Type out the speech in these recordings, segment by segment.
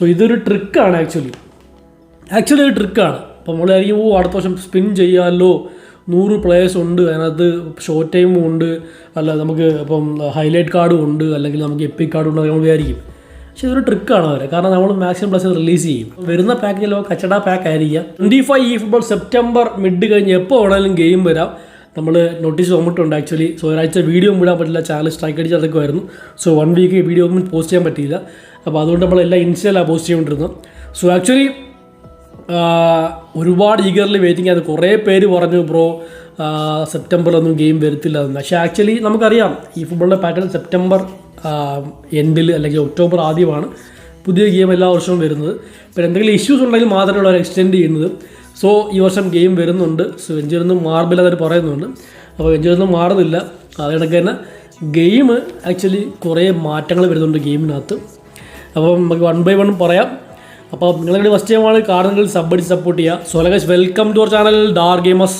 So ഇതൊരു ട്രിക്കാണ് actually actually ഒരു ട്രിക്കാണ് അപ്പോൾ നമ്മൾ ആയിരിക്കും ഓ അടുത്ത വർഷം സ്പിൻ ചെയ്യാമല്ലോ നൂറ് പ്ലേയേഴ്സ് ഉണ്ട് അതിനകത്ത് ഷോർട്ട് ടൈമും ഉണ്ട്. അല്ല നമുക്ക് ഇപ്പം ഹൈലൈറ്റ് കാർഡും ഉണ്ട് അല്ലെങ്കിൽ നമുക്ക് എപ്പി കാർഡും ഉണ്ട് നമ്മൾ വിചാരിക്കും. പക്ഷേ ഇതൊരു ട്രിക്കാണ് അവരെ. കാരണം നമ്മൾ മാക്സിമം പ്ലസ് റിലീസ് ചെയ്യും. വരുന്ന പാക്ക് നമുക്ക് കച്ചട പാക്ക് ആയിരിക്കാം. ട്വന്റി ഫൈവ് ഈ ഫുട്ബോൾ സെപ്റ്റംബർ മിഡ് കഴിഞ്ഞ് എപ്പോൾ വേണമെങ്കിലും ഗെയിം വരാം. നമ്മൾ നോട്ടീസ് വന്നിട്ടുണ്ട് ആക്ച്വലി സോ ഒരാഴ്ച വീഡിയോ വിടാൻ പറ്റില്ല. ചാനൽ സ്ട്രൈക്ക് അടിച്ച് വരുന്നു സോ വൺ വീക്ക് വീഡിയോ ഒന്നും പോസ്റ്റ് ചെയ്യാൻ പറ്റിയില്ല. അപ്പോൾ അതുകൊണ്ട് നമ്മളെല്ലാം ഇൻസ്റ്റയിലാണ് പോസ്റ്റ് ചെയ്തുകൊണ്ടിരുന്നത്. സോ ആക്ച്വലി ഒരുപാട് ഈഗർലി വെയിറ്റിംഗ് ആയിരുന്നു കുറേ പേര് പറഞ്ഞു ബ്രോ സെപ്റ്റംബറിലൊന്നും ഗെയിം വരത്തില്ല എന്ന് പക്ഷേ ആക്ച്വലി നമുക്കറിയാം ഈ ഫുട്ബോളിന്റെ പാറ്റേൺ സെപ്റ്റംബർ എൻഡിൽ അല്ലെങ്കിൽ ഒക്ടോബർ ആദ്യമാണ് പുതിയ ഗെയിം എല്ലാ വർഷവും വരുന്നത്. പിന്നെ എന്തെങ്കിലും ഇഷ്യൂസ് ഉണ്ടെങ്കിൽ മാത്രമേ അവർ എക്സ്റ്റെൻഡ് ചെയ്യുന്നത്. സോ ഈ വർഷം ഗെയിം വരുന്നുണ്ട്. സോ എഞ്ചിനൊന്നും മാർബില്ല അവർ പറയുന്നുണ്ട്. അപ്പോൾ എഞ്ചിനൊന്നും മാറുന്നില്ല. അതിനൊക്കെ തന്നെ ഗെയിം ആക്ച്വലി കുറേ മാറ്റങ്ങൾ വരുന്നുണ്ട് ഗെയിമിനകത്ത് അപ്പം നമുക്ക് വൺ ബൈ വൺ പറയാം. അപ്പോൾ നിങ്ങളുടെ ഫസ്റ്റ് ടൈമാണ് ആണ് സബ് അടിച്ച് സപ്പോർട്ട് ചെയ്യുക so Lagesh welcome to our channel Dar ഗെയിമസ്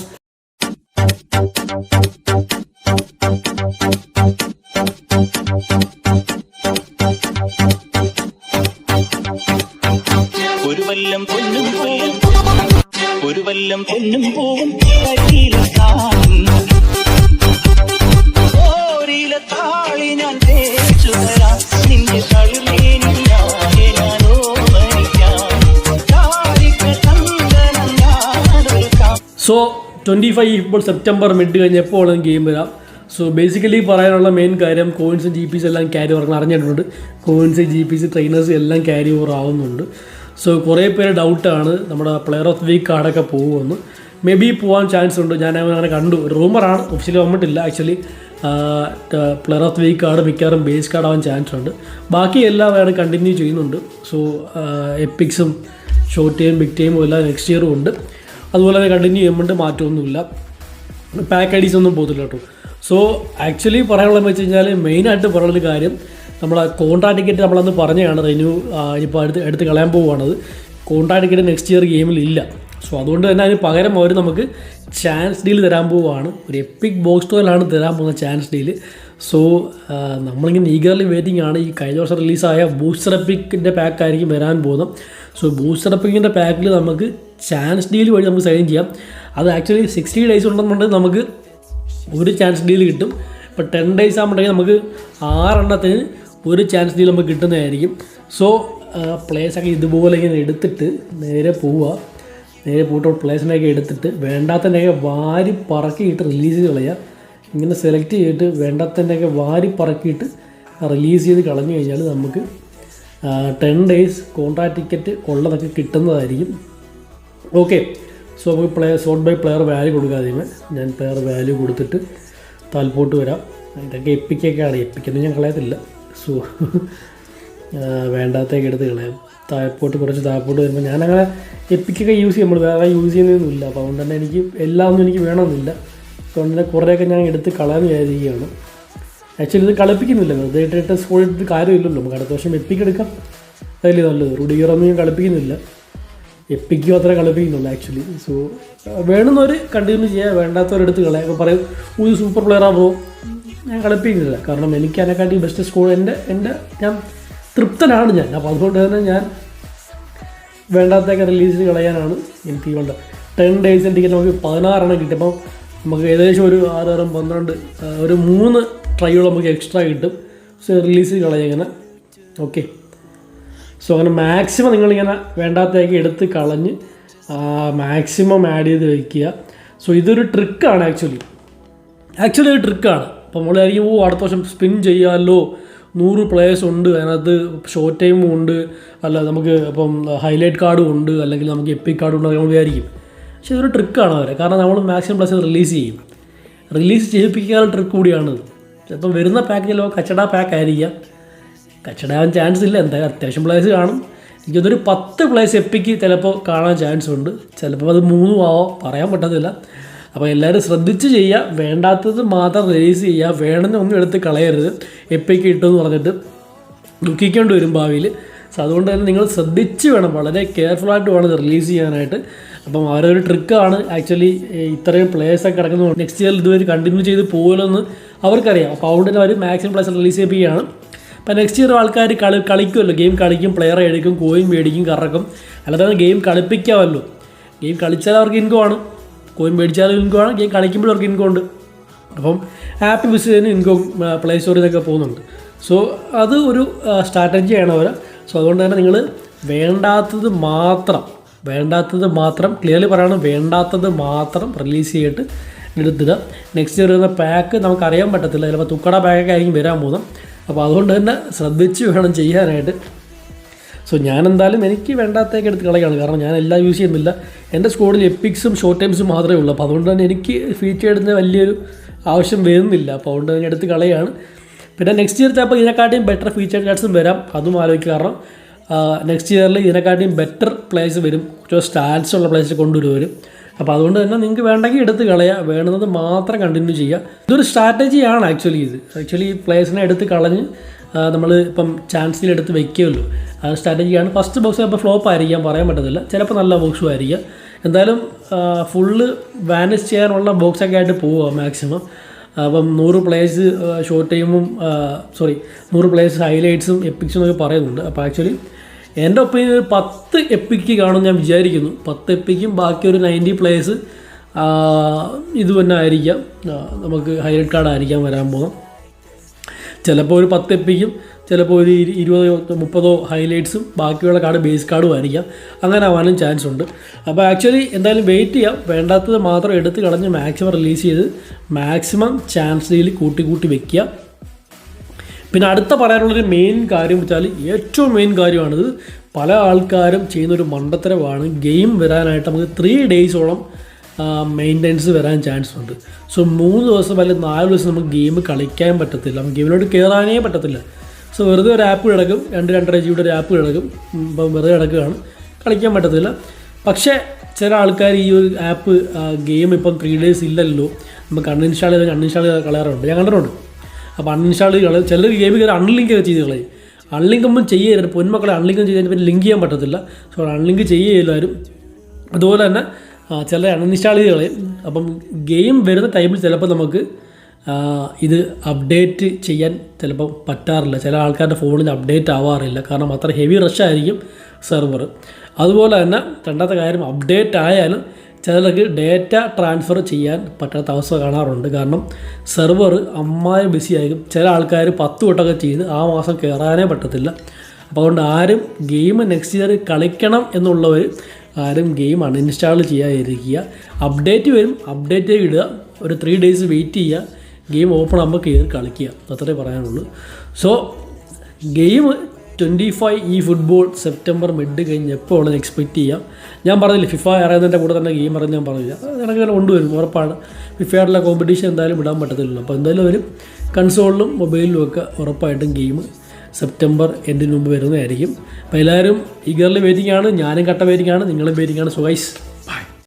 ഒരു വല്ലം പൊന്നും പോവും ഒരു വല്ലം പൊന്നും പോവും സോ ട്വന്റി ഫൈവ് ഇപ്പോൾ സെപ്റ്റംബർ മിഡ് കഴിഞ്ഞ് എപ്പോൾ വേണമെങ്കിലും ഗെയിം വരാം. സോ ബേസിക്കലി പറയാനുള്ള മെയിൻ കാര്യം കോയിൻസും ജി പി എല്ലാം ക്യാരി ഓവർ അറിഞ്ഞിട്ടുണ്ട്. Coins G P C trainers എല്ലാം ക്യാരി ഓവർ ആവുന്നുണ്ട്. സോ കുറേ പേര് ഡൗട്ടാണ് നമ്മുടെ പ്ലെയർ ഓഫ് വീക്ക് കാർഡൊക്കെ പോകുമെന്ന്. മേ ബി പോകാൻ ചാൻസ് ഉണ്ട്. ഞാൻ അങ്ങനെ കണ്ടു. റൂമറാണ് ഒഫീഷ്യലി വന്നിട്ടില്ല actually player of week card മിക്കവാറും ബേസ് കാർഡ് ആവാൻ ചാൻസ് ഉണ്ട്. ബാക്കി എല്ലാം വേണം കണ്ടിന്യൂ ചെയ്യുന്നുണ്ട്. സോ എപ്പിക്സും ഷോർട്ട് ടൈം ബിഗ് ടൈമും എല്ലാം നെക്സ്റ്റ് ഇയറും ഉണ്ട്. അതുപോലെ തന്നെ കണ്ടിന്യൂ ചെയ്യുമ്പോൾ മാറ്റമൊന്നുമില്ല. പാക്ക് ഐഡീസ് ഒന്നും പോകത്തില്ല കേട്ടോ. സോ ആക്ച്വലി പറയാനുള്ളത് വെച്ച് കഴിഞ്ഞാൽ മെയിനായിട്ട് പറയുന്നൊരു കാര്യം നമ്മൾ കോൺട്രാക്ട് ടിക്കറ്റ് നമ്മളന്ന് പറഞ്ഞതാണ് റിന്യൂ ഇപ്പോൾ അടുത്ത് എടുത്ത് കളയാൻ പോവുകയാണത്. കോൺട്രാക്ട് ടിക്കറ്റ് നെക്സ്റ്റ് ഇയർ ഗെയിമിൽ ഇല്ല. സോ അതുകൊണ്ട് തന്നെ അതിന് പകരം അവർ നമുക്ക് ചാൻസ് ഡീൽ തരാൻ പോവുകയാണ്. ഒരു എപ്പിക് ബോക്സ് ടോയിലാണ് തരാൻ പോകുന്ന ചാൻസ് ഡീൽ സോ നമ്മളിങ്ങനെ ഈഗർലി വെയിറ്റിംഗ് ആണ്. ഈ കഴിഞ്ഞ വർഷം റിലീസായ ബൂസ്റ്റർ എപ്പിക്കിന്റെ പാക്കായിരിക്കും വരാൻ പോകുന്നത്. സോ ബൂസ്റ്റർ എപ്പിക്കിന്റെ പാക്കിൽ നമുക്ക് ചാൻസ് ഡീൽ വഴി നമുക്ക് സൈൻ ചെയ്യാം. അത് ആക്ച്വലി സിക്സ്റ്റി ഡേയ്സ് ഉണ്ടെന്നുണ്ടെങ്കിൽ നമുക്ക് ഒരു ചാൻസ് ഡീൽ കിട്ടും. ഇപ്പോൾ ടെൻ ഡേയ്സ് ആകുമ്പോഴത്തേക്ക് നമുക്ക് ആറെണ്ണത്തിന് ഒരു ചാൻസ് ഡീൽ നമുക്ക് കിട്ടുന്നതായിരിക്കും. സോ പ്ലേസൊക്കെ ഇതുപോലെ ഇങ്ങനെ എടുത്തിട്ട് നേരെ പോവുക. നേരെ പോയിട്ട് പ്ലേസിനൊക്കെ എടുത്തിട്ട് വേണ്ടാത്തതിന്റെയൊക്കെ വാരി പറക്കിയിട്ട് റിലീസ് ചെയ്ത് കളയുക. ഇങ്ങനെ സെലക്ട് ചെയ്തിട്ട് വേണ്ടാത്തതിന്റെയൊക്കെ വാരി പറക്കിയിട്ട് റിലീസ് ചെയ്ത് കളഞ്ഞു കഴിഞ്ഞാൽ നമുക്ക് ടെൻ ഡേയ്സ് കോൺട്രാക്ട് ടിക്കറ്റ് ഉള്ളതൊക്കെ കിട്ടുന്നതായിരിക്കും. ഓക്കെ സോ നമുക്ക് player sort by player value കൊടുക്കാതെ ഞാൻ പ്ലെയർ വാല്യൂ കൊടുത്തിട്ട് താൽപോട്ട് വരാം. ഇതൊക്കെ എപ്പിക്കൊക്കെയാണ് എപ്പിക്കൊന്നും ഞാൻ കളയത്തില്ല. സോ വേണ്ടാത്തേക്ക് എടുത്ത് കളയാം. താഴെപ്പോട്ട് കുറച്ച് താഴെപ്പോട്ട് വരുമ്പോൾ ഞാനങ്ങനെ എപ്പിക്കൊക്കെ യൂസ് ചെയ്യുമ്പോൾ വേറെ യൂസ് ചെയ്യുന്നൊന്നുമില്ല അപ്പോൾ അതുകൊണ്ട് തന്നെ എനിക്ക് എല്ലാം ഒന്നും എനിക്ക് വേണമെന്നില്ല. അതുകൊണ്ട് തന്നെ കുറേയൊക്കെ ഞാൻ എടുത്ത് കളയാൻ വിചാരിക്കുകയാണ് ആക്ച്വലി ഇത് കളിപ്പിക്കുന്നില്ല. വെറുതെ ഇട്ടിട്ട് സ്കൂളിൽ കാര്യമില്ലല്ലോ. നമുക്ക് അടുത്ത വർഷം എപ്പിക്കെടുക്കാം അതല്ലേ നല്ലത്. റുഡിയറൊന്നും ഞാൻ കളിപ്പിക്കുന്നില്ല. എപ്പിക്കും അത്ര കളിപ്പിക്കുന്നുള്ളൂ ആക്ച്വലി സോ വേണമെന്നവർ കണ്ടിന്യൂ ചെയ്യുക വേണ്ടാത്തവരെടുത്ത് കളയാം. ഇപ്പോൾ പറയും ഒരു സൂപ്പർ പ്ലെയർ ആകുമ്പോൾ ഞാൻ കളിപ്പിക്കുന്നില്ല. കാരണം എനിക്ക് അതിനെക്കാട്ടി ബെസ്റ്റ് സ്കോർ എന്റെ എന്റെ ഞാൻ തൃപ്തനാണ് ഞാൻ. അപ്പോൾ അതുകൊണ്ട് തന്നെ ഞാൻ വേണ്ടാത്തൊക്കെ റിലീസ് കളയാനാണ് എനിക്ക് വേണ്ടത്. ടെൻ ഡേയ്സിന്റെ ടിക്കറ്റ് നമുക്ക് പതിനാറെണ്ണം കിട്ടും. അപ്പം നമുക്ക് ഏകദേശം ഒരു ആറാറും പന്ത്രണ്ട് ഒരു മൂന്ന് ട്രൈകൾ നമുക്ക് എക്സ്ട്രാ കിട്ടും. സോ റിലീസ് കളയാം ഇങ്ങനെ. ഓക്കെ സോ അങ്ങനെ മാക്സിമം നിങ്ങളിങ്ങനെ വേണ്ടാത്തേക്ക് എടുത്ത് കളഞ്ഞ് മാക്സിമം ആഡ് ചെയ്ത് വയ്ക്കുക സോ ഇതൊരു ട്രിക്കാണ് ആക്ച്വലി ആക്ച്വലി ഒരു ട്രിക്കാണ് അപ്പോൾ നമ്മളായിരിക്കും ഓ അടുത്ത വർഷം സ്പിൻ ചെയ്യാമല്ലോ നൂറ് പ്ലേയേഴ്സ് ഉണ്ട് അതിനകത്ത് ഷോർട്ട് ടൈമും ഉണ്ട്. അല്ല നമുക്ക് ഇപ്പം ഹൈലൈറ്റ് കാർഡും ഉണ്ട് അല്ലെങ്കിൽ നമുക്ക് എപ്പിക് കാർഡും ഉണ്ട് നമ്മൾ വിചാരിക്കും. പക്ഷേ ഇതൊരു ട്രിക്കാണ് അവരെ. കാരണം നമ്മൾ മാക്സിമം പ്ലസ് റിലീസ് ചെയ്യും. റിലീസ് ചെയ്യിപ്പിക്കാനുള്ള ട്രിക്ക് കൂടിയാണ് ചിലപ്പോൾ വരുന്ന പാക്കേജിലോ കച്ചട പാക്ക് ആയിരിക്കാം. കച്ചടയാൻ ചാൻസ് ഇല്ല. എന്താ അത്യാവശ്യം പ്ലേസ് കാണും. എനിക്കൊന്നൊരു പത്ത് പ്ലേസ് എപ്പിക്ക് ചിലപ്പോൾ കാണാൻ ചാൻസ് ഉണ്ട്. ചിലപ്പോൾ അത് മൂന്നും ആവോ പറയാൻ പറ്റത്തില്ല. അപ്പോൾ എല്ലാവരും ശ്രദ്ധിച്ച് ചെയ്യുക. വേണ്ടാത്തത് മാത്രം റിലീസ് ചെയ്യുക. വേണമെന്ന് ഒന്നും എടുത്ത് കളയരുത്. എപ്പിക്ക് കിട്ടുമെന്ന് പറഞ്ഞിട്ട് ദുഃഖിക്കേണ്ടി വരും ഭാവിയിൽ. സോ അതുകൊണ്ട് തന്നെ നിങ്ങൾ ശ്രദ്ധിച്ച് വേണം. വളരെ കെയർഫുള്ളായിട്ട് വേണം റിലീസ് ചെയ്യാനായിട്ട്. അപ്പം അവരൊരു ട്രിക്കാണ് ആക്ച്വലി ഇത്രയും പ്ലേയേഴ്സൊക്കെ കിടക്കുന്നത് നെക്സ്റ്റ് ഇയർ ഇതുവരെ കണ്ടിന്യൂ ചെയ്ത് പോകുമല്ലോ എന്ന് അവർക്കറിയാം. അപ്പോൾ അതുകൊണ്ട് തന്നെ അവർ മാക്സിമം പ്ലേസ് റിലീസ് ചെയ്യിപ്പിക്കുകയാണ്. അപ്പോൾ നെക്സ്റ്റ് ഇയർ ആൾക്കാർ കളി കളിക്കുമല്ലോ. ഗെയിം കളിക്കും പ്ലെയറെ എടുക്കും കോയിൻ മേടിക്കും കറക്കും. അല്ലാതെ ഗെയിം കളിപ്പിക്കാമല്ലോ. ഗെയിം കളിച്ചാൽ അവർക്ക് ഇൻകം ആണ്. കോയിൻ മേടിച്ചാലും ഇൻകം ആണ്. ഗെയിം കളിക്കുമ്പോൾ അവർക്ക് ഇൻകം ഉണ്ട്. അപ്പം ആപ്പ് യൂസ് ചെയ്യുന്ന ഇൻകം പ്ലേ സ്റ്റോറിൽ നിന്നൊക്കെ പോകുന്നുണ്ട്. സോ അത് ഒരു സ്ട്രാറ്റജിയാണ് അവർ സോ അതുകൊണ്ട് തന്നെ നിങ്ങൾ വേണ്ടാത്തത് മാത്രം വേണ്ടാത്തത് മാത്രം ക്ലിയർലി പറയണം വേണ്ടാത്തത് മാത്രം റിലീസ് ചെയ്തിട്ട് എടുത്തിടുക. നെക്സ്റ്റ് ഇയർ വരുന്ന പാക്ക് നമുക്ക് അറിയാൻ പറ്റത്തില്ല. ചിലപ്പോൾ തുക്കട പാക്കൊക്കെ ആയിരിക്കും വരാൻ പോകുന്നത്. അപ്പോൾ അതുകൊണ്ട് തന്നെ ശ്രദ്ധിച്ച് വേണം ചെയ്യാനായിട്ട്. സോ ഞാൻ എന്തായാലും എനിക്ക് വേണ്ടാത്തേക്ക് എടുത്ത് കളയാണ്. കാരണം ഞാൻ എല്ലാം യൂസ് ചെയ്യുന്നില്ല. എന്റെ സ്കോഡിൽ എപ്പിക്സും ഷോർട്ട് ടൈംസും മാത്രമേ ഉള്ളൂ. അപ്പോൾ അതുകൊണ്ട് തന്നെ എനിക്ക് ഫീച്ചർ ഇടുന്ന വലിയൊരു ആവശ്യം വരുന്നില്ല. അപ്പോൾ അതുകൊണ്ട് തന്നെ എടുത്ത് കളയാണ്. പിന്നെ നെക്സ്റ്റ് ഇയർ ചിലപ്പോൾ ഇതിനെക്കാട്ടിയും ബെറ്റർ ഫീച്ചർ കാർഡ്സും വരാം. അതും ആലോചിക്കുക. കാരണം നെക്സ്റ്റ് ഇയറിൽ ഇതിനെക്കാട്ടിയും ബെറ്റർ പ്ലേസ് വരും. കുറച്ച് സ്റ്റാൻസ് ഉള്ള പ്ലേസ് കൊണ്ടുവരും അപ്പോൾ അതുകൊണ്ട് തന്നെ നിങ്ങൾക്ക് വേണ്ടെങ്കിൽ എടുത്ത് കളയുക വേണ്ടുന്നത് മാത്രം കണ്ടിന്യൂ ചെയ്യുക ഇതൊരു സ്ട്രാറ്റജിയാണ് ആക്ച്വലി ഇത്. ആക്ച്വലി പ്ലേയേഴ്സിനെ എടുത്ത് കളഞ്ഞ് നമ്മൾ ഇപ്പം ചാൻസിൽ എടുത്ത് വെക്കുമല്ലോ ആ സ്ട്രാറ്റജിയാണ് ഫസ്റ്റ് ബോക്സ് ഇപ്പോൾ ഫ്ലോപ്പ് ആയിരിക്കാം പറയാൻ പറ്റത്തില്ല. ചിലപ്പോൾ നല്ല ബോക്സും ആയിരിക്കാം. എന്തായാലും ഫുള്ള് വാനിഷ് ചെയ്യാനുള്ള ബോക്സൊക്കെ ആയിട്ട് പോവുക മാക്സിമം അപ്പം നൂറ് പ്ലേയേഴ്സ് ഷോർട്ട് ടൈമും സോറി നൂറ് പ്ലേയേഴ്സ് ഹൈലൈറ്റ്സും എപ്പിക്സും ഒക്കെ പറയുന്നുണ്ട്. അപ്പോൾ ആക്ച്വലി എന്റെ ഒപ്പീനിയൻ ഒരു പത്ത് എപ്പിക്ക് കാണും ഞാൻ വിചാരിക്കുന്നു. പത്ത് എപ്പിക്കും ബാക്കി ഒരു നയന്റി പ്ലേസ് ഇത് തന്നെ ആയിരിക്കാം. നമുക്ക് ഹൈലൈറ്റ് കാർഡ് ആയിരിക്കാം വരാൻ പോകുന്നത് ചിലപ്പോൾ ഒരു പത്ത് എപ്പിക്കും ചിലപ്പോൾ ഒരു ഇരു- ഇരുപതോ മുപ്പതോ ഹൈലൈറ്റ്സും ബാക്കിയുള്ള കാർഡ് ബേസ് കാർഡും ആയിരിക്കാം. അങ്ങനെ ആവാനും ചാൻസ് ഉണ്ട്. അപ്പോൾ ആക്ച്വലി എന്തായാലും വെയിറ്റ് ചെയ്യാം. വേണ്ടാത്തത് മാത്രം എടുത്ത് കളഞ്ഞ് മാക്സിമം റിലീസ് ചെയ്ത് മാക്സിമം ചാൻസ് ഡീൽ കൂട്ടി കൂട്ടി വെക്കുക. പിന്നെ അടുത്ത പറയാനുള്ളൊരു മെയിൻ കാര്യം വെച്ചാൽ ഏറ്റവും മെയിൻ കാര്യമാണിത്. പല ആൾക്കാരും ചെയ്യുന്നൊരു മണ്ടത്തരമാണ് ഗെയിം വരാനായിട്ട് നമുക്ക് ത്രീ ഡേയ്സോളം മെയിന്റെനൻസ് വരാൻ ചാൻസ് ഉണ്ട്. സോ മൂന്ന് ദിവസം അല്ലെങ്കിൽ നാല് ദിവസം നമുക്ക് ഗെയിം കളിക്കാൻ പറ്റത്തില്ല. നമുക്ക് ഗെയിമിലോട്ട് കയറാനേ പറ്റത്തില്ല. സോ വെറുതെ ഒരു ആപ്പ് കിടക്കും. രണ്ട് രണ്ടര ജിയുടെ ഒരു ആപ്പ് കിടക്കും. ഇപ്പം വെറുതെ കിടക്കുകയാണ്. കളിക്കാൻ പറ്റത്തില്ല. പക്ഷേ ചില ആൾക്കാർ ഈ ഒരു ആപ്പ് ഗെയിം ഇപ്പം ത്രീ ഡേയ്സ് ഇല്ലല്ലോ. നമുക്ക് അൺഇൻസ്റ്റാൾ ചെയ്ത് അൺഇൻസ്റ്റാൾ ചെയ്ത് കളയാറുണ്ട്. ഞാൻ കണ്ടിട്ടുണ്ട്. അപ്പോൾ അൺഇൻസ്റ്റാൾ ചെയ്ത് കളയും. ചിലർ ഗെയിം കയറി അൺലിങ്ക് ഒക്കെ ചെയ്ത് കളയും. അൺലിങ്കുമ്പം ചെയ്യരുത്. പൊന്മക്കളെ അൺലിങ്ക് കഴിഞ്ഞാൽ പിന്നെ ലിങ്ക് ചെയ്യാൻ പറ്റത്തില്ല. സോ അൺലിങ്ക് ചെയ്യില്ല ആരും അതുപോലെ തന്നെ ചില അൺഇൻസ്റ്റാൾ ചെയ്ത് കളയും. അപ്പം ഗെയിം വരുന്ന ടൈമിൽ ചിലപ്പോൾ നമുക്ക് ഇത് അപ്ഡേറ്റ് ചെയ്യാൻ ചിലപ്പം പറ്റാറില്ല. ചില ആൾക്കാരുടെ ഫോണിൽ അപ്ഡേറ്റ് ആവാറില്ല. കാരണം അത്ര ഹെവി റഷ് ആയിരിക്കും സെർവർ അതുപോലെ തന്നെ രണ്ടാമത്തെ കാര്യം അപ്ഡേറ്റ് ആയാലും ചിലർക്ക് ഡേറ്റ ട്രാൻസ്ഫർ ചെയ്യാൻ പറ്റാത്ത അവസ്ഥ കാണാറുണ്ട്. കാരണം സെർവർ അമ്മായി ബിസി ആയിരിക്കും. ചില ആൾക്കാർ പത്ത് വട്ടമൊക്കെ ചെയ്ത് ആ മാസം കയറാനേ പറ്റത്തില്ല. അപ്പോൾ അതുകൊണ്ട് ആരും ഗെയിം നെക്സ്റ്റ് ഇയർ കളിക്കണം എന്നുള്ളവർ ആരും ഗെയിം അൺഇൻസ്റ്റാൾ ചെയ്യാതിരിക്കുക. അപ്ഡേറ്റ് വരും. അപ്ഡേറ്റ് ഇടുക. ഒരു ത്രീ ഡേയ്സ് വെയിറ്റ് ചെയ്യുക. ഗെയിം ഓപ്പൺ ആകുമ്പോൾ കയറി കളിക്കുക. അത്രേ പറയാനുള്ളൂ. സോ ഗെയിം ട്വന്റി ഫൈവ് ഈ ഫുട്ബോൾ സെപ്റ്റംബർ മിഡ് കഴിഞ്ഞ് എപ്പോൾ ഉള്ളത് എക്സ്പെക്റ്റ് ചെയ്യാം. ഞാൻ പറഞ്ഞില്ല ഫിഫ അറിയുന്നതിന്റെ കൂടെ തന്നെ ഗെയിം അറിയാൻ ഞാൻ പറഞ്ഞില്ല. അങ്ങനെ കൊണ്ടുവരും ഉറപ്പാണ്. ഫിഫയുടെ കോമ്പറ്റീഷൻ എന്തായാലും ഇടാൻ പറ്റത്തില്ലല്ലോ. അപ്പോൾ എന്തായാലും അവരും കൺസോളിലും മൊബൈലിലും ഒക്കെ ഉറപ്പായിട്ടും ഗെയിം സെപ്റ്റംബർ എൻഡിന് മുമ്പ് വരുന്നതായിരിക്കും. അപ്പോൾ എല്ലാവരും ഈഗർലി വെയിറ്റിംഗ് ആണ്. ഞാനും കട്ട വെയിറ്റിംഗ് ആണ്. നിങ്ങളും വെയിറ്റിംഗ് ആണ്. So guys